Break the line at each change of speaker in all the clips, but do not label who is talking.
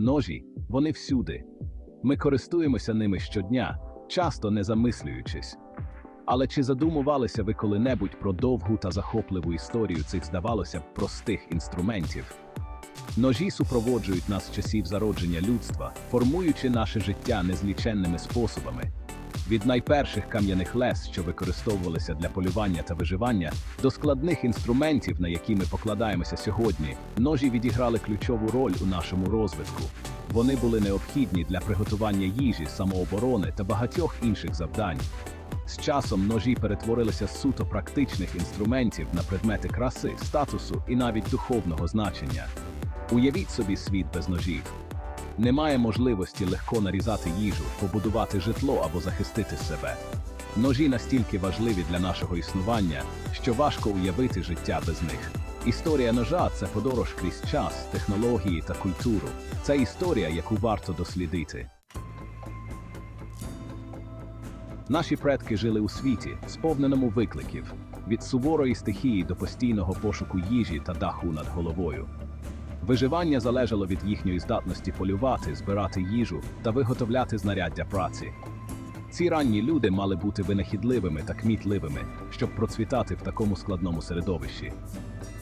Ножі, вони всюди. Ми користуємося ними щодня, часто не замислюючись. Але чи задумувалися ви коли-небудь про довгу та захопливу історію цих, здавалося б, простих інструментів? Ножі супроводжують нас часів зародження людства, формуючи наше життя незліченними способами. Від найперших кам'яних лес, що використовувалися для полювання та виживання, до складних інструментів, на які ми покладаємося сьогодні, ножі відіграли ключову роль у нашому розвитку. Вони були необхідні для приготування їжі, самооборони та багатьох інших завдань. З часом ножі перетворилися з суто практичних інструментів на предмети краси, статусу і навіть духовного значення. Уявіть собі світ без ножів. Немає можливості легко нарізати їжу, побудувати житло або захистити себе. Ножі настільки важливі для нашого існування, що важко уявити життя без них. Історія ножа це подорож крізь час, технології та культуру. Це історія, яку варто дослідити. Наші предки жили у світі, сповненому викликів від суворої стихії до постійного пошуку їжі та даху над головою. Виживання залежало від їхньої здатності полювати, збирати їжу та виготовляти знаряддя праці. Ці ранні люди мали бути винахідливими та кмітливими, щоб процвітати в такому складному середовищі.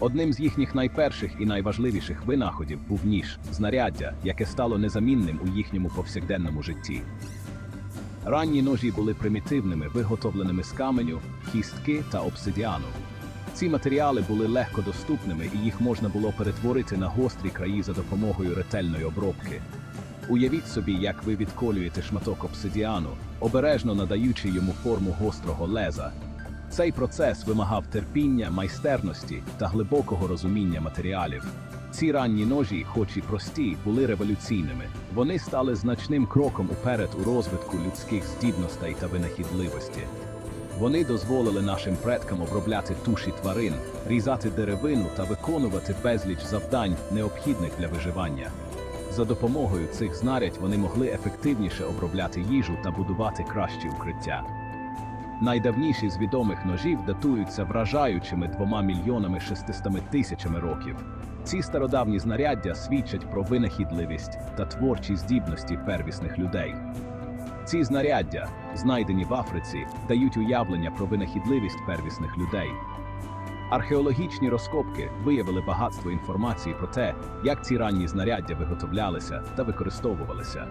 Одним з їхніх найперших і найважливіших винаходів був ніж знаряддя, яке стало незамінним у їхньому повсякденному житті. Ранні ножі були примітивними, виготовленими з каменю, кістки та обсидіану. Ці матеріали були легко доступними і їх можна було перетворити на гострі краї за допомогою ретельної обробки. Уявіть собі, як ви відколюєте шматок обсидіану, обережно надаючи йому форму гострого леза. Цей процес вимагав терпіння, майстерності та глибокого розуміння матеріалів. Ці ранні ножі, хоч і прості, були революційними. Вони стали значним кроком уперед у розвитку людських здібностей та винахідливості. Вони дозволили нашим предкам обробляти туші тварин, різати деревину та виконувати безліч завдань, необхідних для виживання. За допомогою цих знарядь вони могли ефективніше обробляти їжу та будувати кращі укриття. Найдавніші з відомих ножів датуються вражаючими двома мільйонами шестистами тисячами років. Ці стародавні знаряддя свідчать про винахідливість та творчі здібності первісних людей. Ці знаряддя, знайдені в Африці, дають уявлення про винахідливість первісних людей. Археологічні розкопки виявили багатство інформації про те, як ці ранні знаряддя виготовлялися та використовувалися.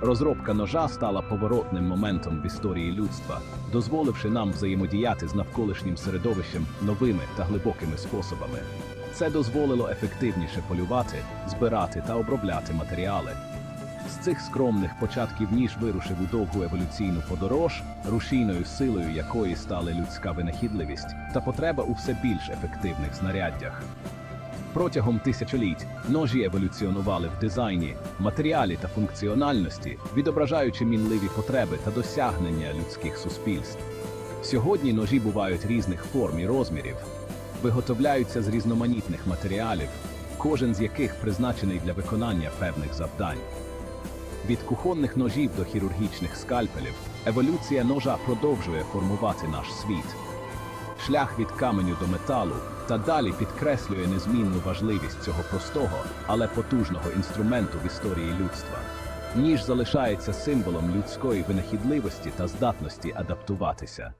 Розробка ножа стала поворотним моментом в історії людства, дозволивши нам взаємодіяти з навколишнім середовищем новими та глибокими способами. Це дозволило ефективніше полювати, збирати та обробляти матеріали. З цих скромних початків ніж вирушив у довгу еволюційну подорож, рушійною силою якої стали людська винахідливість та потреба у все більш ефективних знаряддях. Протягом тисячоліть ножі еволюціонували в дизайні, матеріалі та функціональності, відображаючи мінливі потреби та досягнення людських суспільств. Сьогодні ножі бувають різних форм і розмірів, виготовляються з різноманітних матеріалів, кожен з яких призначений для виконання певних завдань. Від кухонних ножів до хірургічних скальпелів еволюція ножа продовжує формувати наш світ. Шлях від каменю до металу та далі підкреслює незмінну важливість цього простого, але потужного інструменту в історії людства. Ніж залишається символом людської винахідливості та здатності адаптуватися.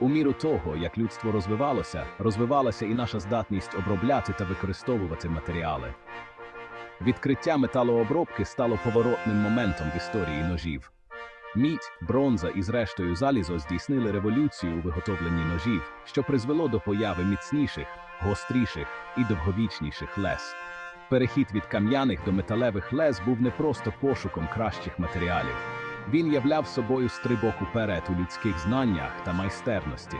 У міру того, як людство розвивалося, розвивалася і наша здатність обробляти та використовувати матеріали. Відкриття металообробки стало поворотним моментом в історії ножів. Мідь, бронза і, зрештою, залізо здійснили революцію у виготовленні ножів, що призвело до появи міцніших, гостріших і довговічніших лез. Перехід від кам'яних до металевих лез був не просто пошуком кращих матеріалів. Він являв собою стрибок уперед у людських знаннях та майстерності.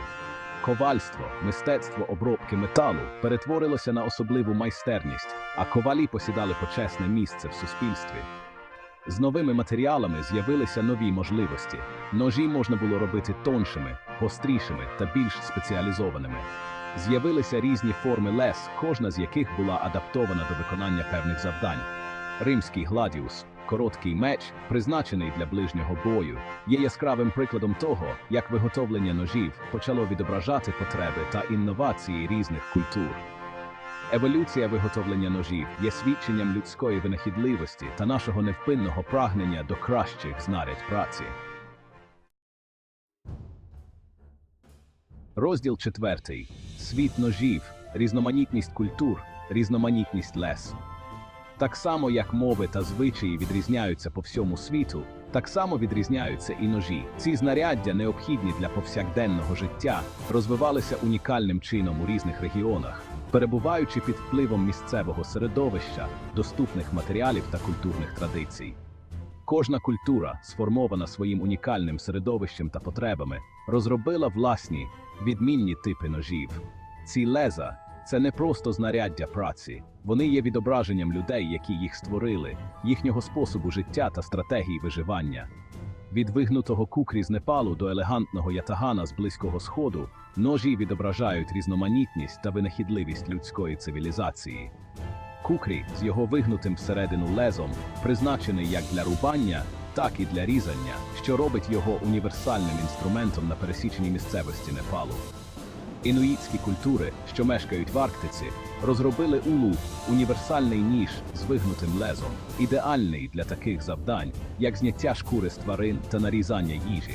Ковальство, мистецтво обробки металу перетворилося на особливу майстерність, а ковалі посідали почесне місце в суспільстві. З новими матеріалами з'явилися нові можливості. Ножі можна було робити тоншими, гострішими та більш спеціалізованими. З'явилися різні форми лез, кожна з яких була адаптована до виконання певних завдань. Римський гладіус, короткий меч, призначений для ближнього бою, є яскравим прикладом того, як виготовлення ножів почало відображати потреби та інновації різних культур. Еволюція виготовлення ножів є свідченням людської винахідливості та нашого невпинного прагнення до кращих знарядь праці. Розділ четвертий. Світ ножів, різноманітність культур, різноманітність лесу. Так само, як мови та звичаї відрізняються по всьому світу, так само відрізняються і ножі. Ці знаряддя, необхідні для повсякденного життя, розвивалися унікальним чином у різних регіонах, перебуваючи під впливом місцевого середовища, доступних матеріалів та культурних традицій. Кожна культура, сформована своїм унікальним середовищем та потребами, розробила власні відмінні типи ножів. Ці леза це не просто знаряддя праці, вони є відображенням людей, які їх створили, їхнього способу життя та стратегії виживання. Від вигнутого кукрі з Непалу до елегантного ятагана з Близького Сходу ножі відображають різноманітність та винахідливість людської цивілізації. Кукрі з його вигнутим всередину лезом призначений як для рубання, так і для різання, що робить його універсальним інструментом на пересіченій місцевості Непалу. Інуїтські культури, що мешкають в Арктиці, розробили улу універсальний ніж з вигнутим лезом, ідеальний для таких завдань, як зняття шкури з тварин та нарізання їжі.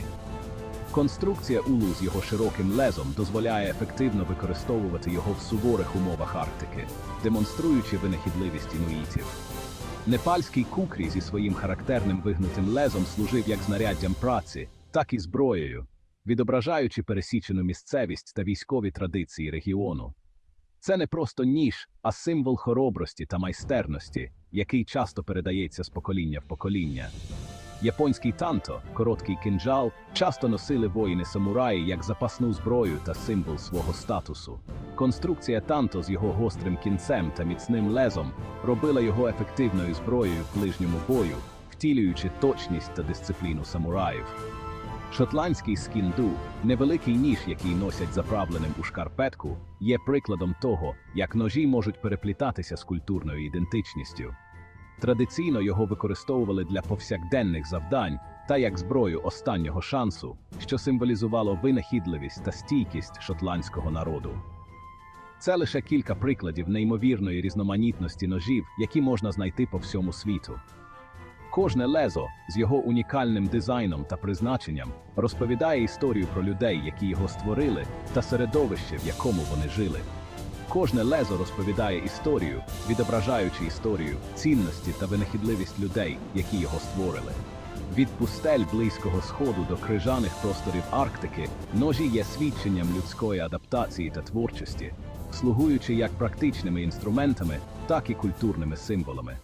Конструкція улу з його широким лезом дозволяє ефективно використовувати його в суворих умовах Арктики, демонструючи винахідливість інуїтів. Непальський кукрі зі своїм характерним вигнутим лезом служив як знаряддям праці, так і зброєю, відображаючи пересічену місцевість та військові традиції регіону. Це не просто ніж, а символ хоробрості та майстерності, який часто передається з покоління в покоління. Японський танто, короткий кинджал, часто носили воїни-самураї як запасну зброю та символ свого статусу. Конструкція танто з його гострим кінцем та міцним лезом робила його ефективною зброєю в ближньому бою, втілюючи точність та дисципліну самураїв. Шотландський скінду, невеликий ніж, який носять заправленим у шкарпетку, є прикладом того, як ножі можуть переплітатися з культурною ідентичністю. Традиційно його використовували для повсякденних завдань та як зброю останнього шансу, що символізувало винахідливість та стійкість шотландського народу. Це лише кілька прикладів неймовірної різноманітності ножів, які можна знайти по всьому світу. Кожне лезо з його унікальним дизайном та призначенням розповідає історію про людей, які його створили, та середовище, в якому вони жили. Кожне лезо розповідає історію, відображаючи історію, цінності та винахідливість людей, які його створили. Від пустель Близького Сходу до крижаних просторів Арктики ножі є свідченням людської адаптації та творчості, слугуючи як практичними інструментами, так і культурними символами.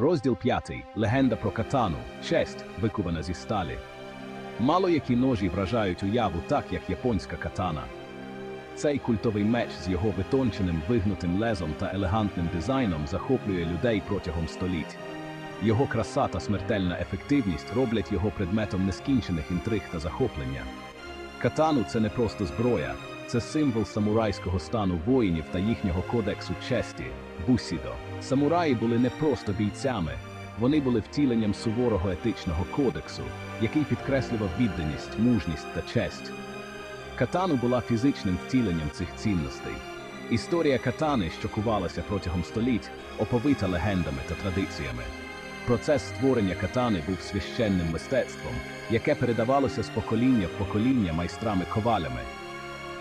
Розділ 5. Легенда про катану. Честь, викувана зі сталі. Мало які ножі вражають уяву так, як японська катана. Цей культовий меч з його витонченим вигнутим лезом та елегантним дизайном захоплює людей протягом століть. Його краса та смертельна ефективність роблять його предметом нескінчених інтриг та захоплення. Катану це не просто зброя, це символ самурайського стану воїнів та їхнього кодексу честі бусідо. Самураї були не просто бійцями, вони були втіленням суворого етичного кодексу, який підкреслював відданість, мужність та честь. Катану була фізичним втіленням цих цінностей. Історія катани, що кувалася протягом століть, оповита легендами та традиціями. Процес створення катани був священним мистецтвом, яке передавалося з покоління в покоління майстрами-ковалями.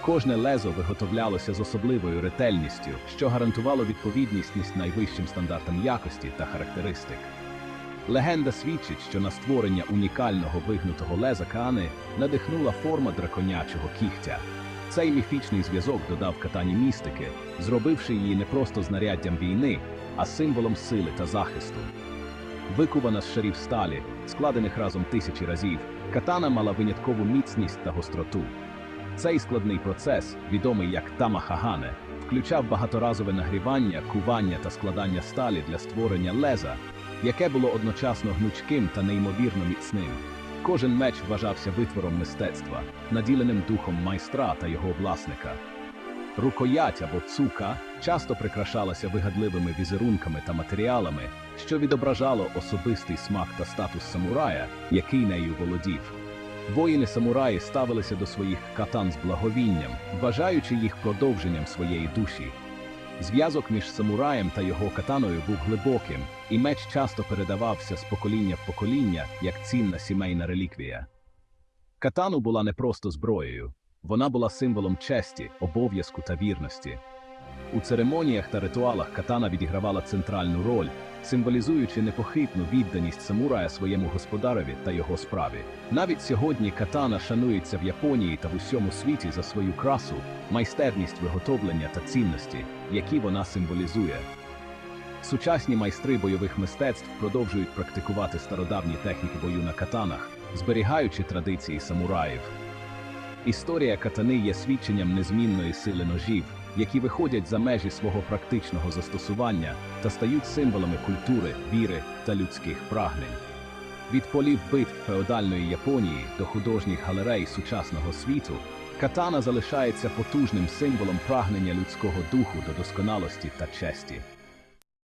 Кожне лезо виготовлялося з особливою ретельністю, що гарантувало відповідність найвищим стандартам якості та характеристик. Легенда свідчить, що на створення унікального вигнутого леза кани надихнула форма драконячого кігтя. Цей міфічний зв'язок додав катані містики, зробивши її не просто знаряддям війни, а символом сили та захисту. Викувана з шарів сталі, складених разом тисячі разів, катана мала виняткову міцність та гостроту. Цей складний процес, відомий як тамахагане, включав багаторазове нагрівання, кування та складання сталі для створення леза, яке було одночасно гнучким та неймовірно міцним. Кожен меч вважався витвором мистецтва, наділеним духом майстра та його власника. Рукоять або цука часто прикрашалася вигадливими візерунками та матеріалами, що відображало особистий смак та статус самурая, який нею володів. Воїни-самураї ставилися до своїх катан з благовінням, вважаючи їх продовженням своєї душі. Зв'язок між самураєм та його катаною був глибоким, і меч часто передавався з покоління в покоління як цінна сімейна реліквія. Катану була не просто зброєю, вона була символом честі, обов'язку та вірності. У церемоніях та ритуалах катана відігравала центральну роль, символізуючи непохитну відданість самурая своєму господареві та його справі. Навіть сьогодні катана шанується в Японії та в усьому світі за свою красу, майстерність виготовлення та цінності, які вона символізує. Сучасні майстри бойових мистецтв продовжують практикувати стародавні техніки бою на катанах, зберігаючи традиції самураїв. Історія катани є свідченням незмінної сили ножів, які виходять за межі свого практичного застосування та стають символами культури, віри та людських прагнень. Від полів битв феодальної Японії до художніх галерей сучасного світу, катана залишається потужним символом прагнення людського духу до досконалості та честі.